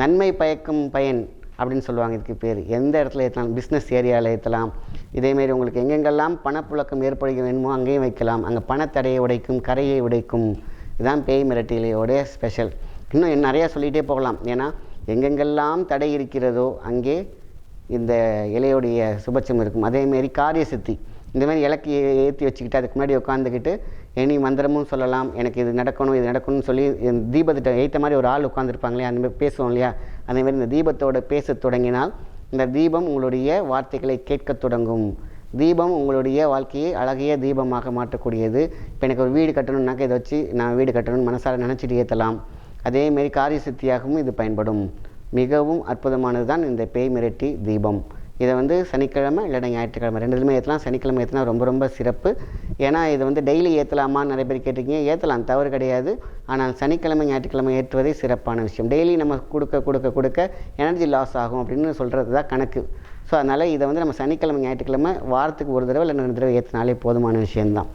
நன்மை பயக்கும் பயன் அப்படின்னு சொல்லுவாங்க இதுக்கு பேர். எந்த இடத்துல ஏற்றலாம் பிஸ்னஸ் ஏரியாவில் ஏற்றலாம் இதேமாரி உங்களுக்கு எங்கெங்கெல்லாம் பணப்புழக்கம் ஏற்படுக வேணுமோ அங்கேயும் வைக்கலாம். அங்கே பணத்தடையை உடைக்கும் கரையை உடைக்கும். இதுதான் பேய் மிரட்டிலையோடைய ஸ்பெஷல் இன்னும் நிறையா சொல்லிகிட்டே போகலாம். ஏன்னா எங்கெங்கெல்லாம் தடை இருக்கிறதோ அங்கே இந்த இலையுடைய சுபட்சம் இருக்கும். அதேமாரி காரிய சித்தி இந்த மாதிரி இலக்கு ஏற்றி வச்சுக்கிட்டு அதுக்கு முன்னாடி உட்காந்துக்கிட்டு எனி மந்திரமும் சொல்லலாம் எனக்கு இது நடக்கணும் இது நடக்கணும்னு சொல்லி தீபத்திட்ட ஏற்ற மாதிரி ஒரு ஆள் உட்காந்துருப்பாங்களே அந்த மாதிரி பேசுவோம் இல்லையா? அதேமாதிரி இந்த தீபத்தோட பேசத் தொடங்கினால் இந்த தீபம் உங்களுடைய வார்த்தைகளை கேட்கத் தொடங்கும். தீபம் உங்களுடைய வாழ்க்கையை அழகிய தீபமாக மாற்றக்கூடியது. இப்போ எனக்கு ஒரு வீடு கட்டணும்னாக்கா இதை வச்சு நான் வீடு கட்டணும்னு மனசார நினச்சிட்டு ஏற்றலாம் அதேமாரி காரிய சித்தியாகவும் இது பயன்படும். மிகவும் அற்புதமானது தான் இந்த பேய் மிரட்டி தீபம். இதை வந்து சனிக்கிழமை இல்லைன்னா ஞாயிற்றுக்கிழமை ரெண்டுலையுமே ஏற்றலாம். சனிக்கிழமை ஏற்றினா ரொம்ப ரொம்ப சிறப்பு. ஏன்னா இது வந்து டெய்லி ஏற்றலாமான்னு நிறைய பேர் கேட்டிருக்கீங்க. ஏற்றலாம் தவறு கிடையாது. ஆனால் சனிக்கிழமை ஞாயிற்றுக்கிழமை ஏற்றுவதே சிறப்பான விஷயம். டெய்லி நம்ம கொடுக்க கொடுக்க கொடுக்க எனர்ஜி லாஸ் ஆகும் அப்படின்னு சொல்கிறது தான் கணக்கு. ஸோ அதனால் இதை வந்து நம்ம சனிக்கிழமை ஞாயிற்றுக்கிழமை வாரத்துக்கு ஒரு தடவை இல்லை ரெண்டு தடவை ஏற்றினாலே போதுமான விஷயம்தான்.